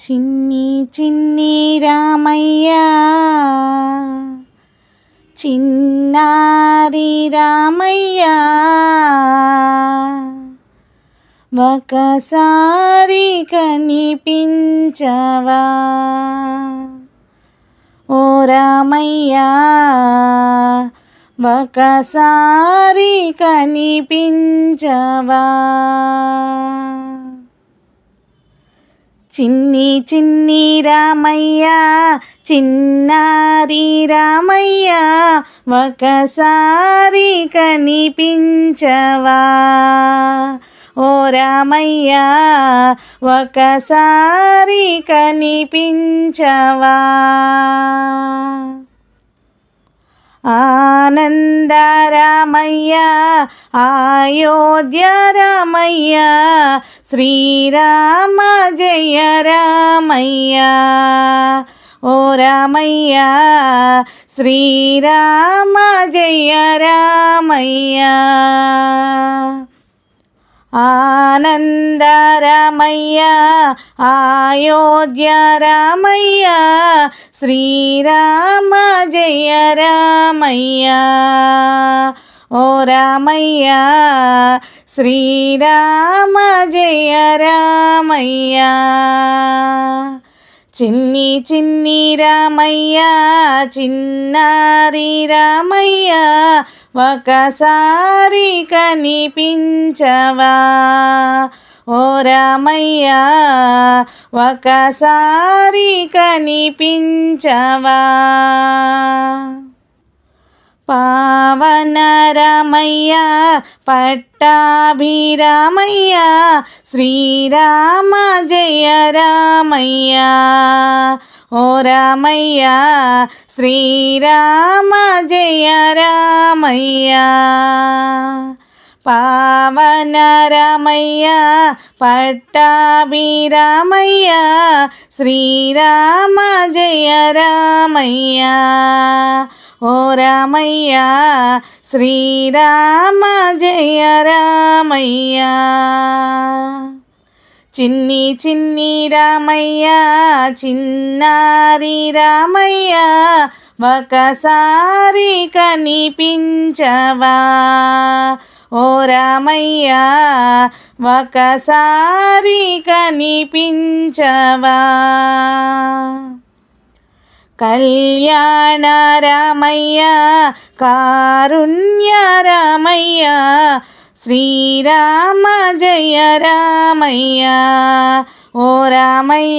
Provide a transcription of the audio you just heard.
చిన్ని చిన్ని రామయ్య. చిన్నారి రామయ్య. ఒకసారి కనిపించవా? ఓ రామయ్య ఒకసారి కనిపించవా? చిన్ని చిన్ని రామయ్య చిన్నారి రామయ్య ఒకసారి కనిపించవా? ఓ రామయ్య ఒకసారి కనిపించవా? ఆనంద రామయ్య అయోధ్య రామయ్య శ్రీరామ జయ రామయ్య. ఓ రామయ్య శ్రీరామ జయ రామయ్య. ఆనంద రామయ్య అయోధ్య రామయ్య శ్రీరామ జయ రామయ్య ఓ రామయ్య శ్రీరామ జయ రామయ్య చిన్ని చిన్ని రామయ్య చిన్నారి రామయ్య ఒకసారి కనిపించవా? ఓ రామయ్య ఒకసారి కనిపించవా? పావన రామయ్య పట్టాభిరామయ్య శ్రీరామ జయ రామయ్య. ఓ రామయ్య శ్రీరామ జయ రామయ్య. పావన రామయ్య పట్టాభిరామయ్య శ్రీరామ జయ రామయ్య. ఓ రామయ్యా శ్రీరామ జయ రామయ్యా. చిన్ని చిన్ని రామయ్య చిన్నారి రామయ్య ఒకసారి కనిపించవా? ఓ రామయ్య ఒకసారి కనిపించవా? కళ్యాణ రామయ్య కారుణ్య రామయ్య శ్రీరామ జయ రామయ్య. ఓ రామయ్య